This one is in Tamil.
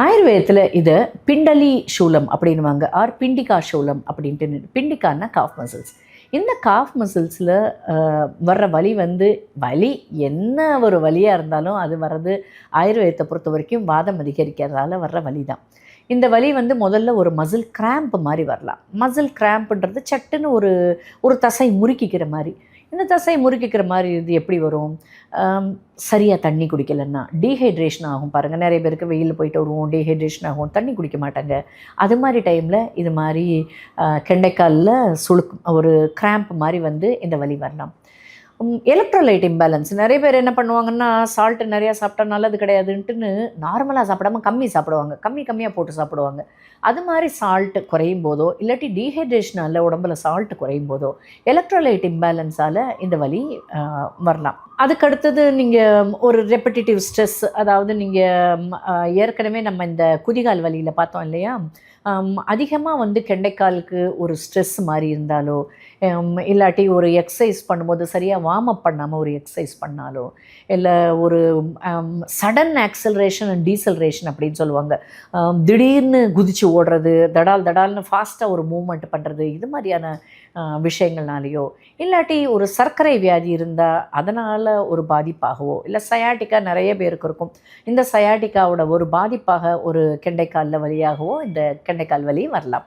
ஆயுர்வேதத்தில் இதை பிண்டலி சூலம் அப்படின்வாங்க ஆர் பிண்டிகா சூலம் அப்படின்ட்டு பிண்டிகான்னா காஃப் மசில்ஸ் இந்த காஃப் மசில்ஸில் வர்ற வலி வந்து வலி என்ன ஒரு வலியாக இருந்தாலும் அது வர்றது ஆயுர்வேதத்தை பொறுத்த வரைக்கும் வாதம் அதிகரிக்கிறதால வர்ற வலி தான் இந்த வலி வந்து முதல்ல ஒரு மசில் கிராம்ப் மாதிரி வரலாம். மசில் கிராம்ப்ன்றது சட்டுன்னு ஒரு ஒரு தசை முறுக்கிக்கிற மாதிரி. இந்த தசை முறுக்கிக்கிற மாதிரி இது எப்படி வரும்? சரியாக தண்ணி குடிக்கலைன்னா டீஹைட்ரேஷன் ஆகும். பாருங்கள் நிறைய பேருக்கு வெயில் போயிட்டு வருவோம் டீஹைட்ரேஷன் ஆகும். தண்ணி குடிக்க மாட்டாங்க. அது மாதிரி டைமில் இது மாதிரி கெண்டைக்காலில் சுளுக்கு ஒரு கிராம்ப் மாதிரி வந்து இந்த வலி வரலாம். எலக்ட்ரோலைட் இம்பேலன்ஸ் நிறைய பேர் என்ன பண்ணுவாங்கன்னா சால்ட்டு நிறையா சாப்பிட்டா நல்லது கிடையாதுன்ட்டுன்னு நார்மலாக சாப்பிடாம கம்மி சாப்பிடுவாங்க. கம்மி கம்மியாக போட்டு சாப்பிடுவாங்க. அது மாதிரி சால்ட்டு குறையும் போதோ இல்லாட்டி டீஹைட்ரேஷனால் உடம்புல சால்ட்டு குறையும் போதோ எலக்ட்ரோலைட் இம்பேலன்ஸால் இந்த வலி வரலாம். அதுக்கு அடுத்தது நீங்கள் ஒரு ரெப்படிட்டிவ் ஸ்ட்ரெஸ் அதாவது நீங்கள் ஏற்கனவே நம்ம இந்த குதிகால் வழியில் பார்த்தோம் இல்லையா? அதிகமாக வந்து கெண்டைக்காலுக்கு ஒரு ஸ்ட்ரெஸ் மாதிரி இருந்தாலோ இல்லாட்டி ஒரு எக்ஸசைஸ் பண்ணும்போது சரியாக வார்ம் அப் பண்ணாமல் ஒரு எக்ஸசைஸ் பண்ணாலோ இல்லை ஒரு சடன் ஆக்சலரேஷன் அண்ட் டீசலரேஷன் அப்படின்னு சொல்லுவாங்க. Um, திடீர்னு குதிச்சு ஓடுறது தடால் தடால்னு ஃபாஸ்ட்டாக ஒரு மூமெண்ட் பண்ணுறது இது மாதிரியான விஷயங்கள்னாலேயோ இல்லாட்டி ஒரு சர்க்கரை வியாதி இருந்தால் அதனால் ஒரு பாதிப்பாகவோ இல்லை சயாட்டிக்கா நிறைய பேருக்கு இருக்கும். இந்த சயாட்டிக்காவோட ஒரு பாதிப்பாக ஒரு கெண்டைக்காலில் வழியாகவோ இந்த கெண்டைக்கால் வலி வரலாம்.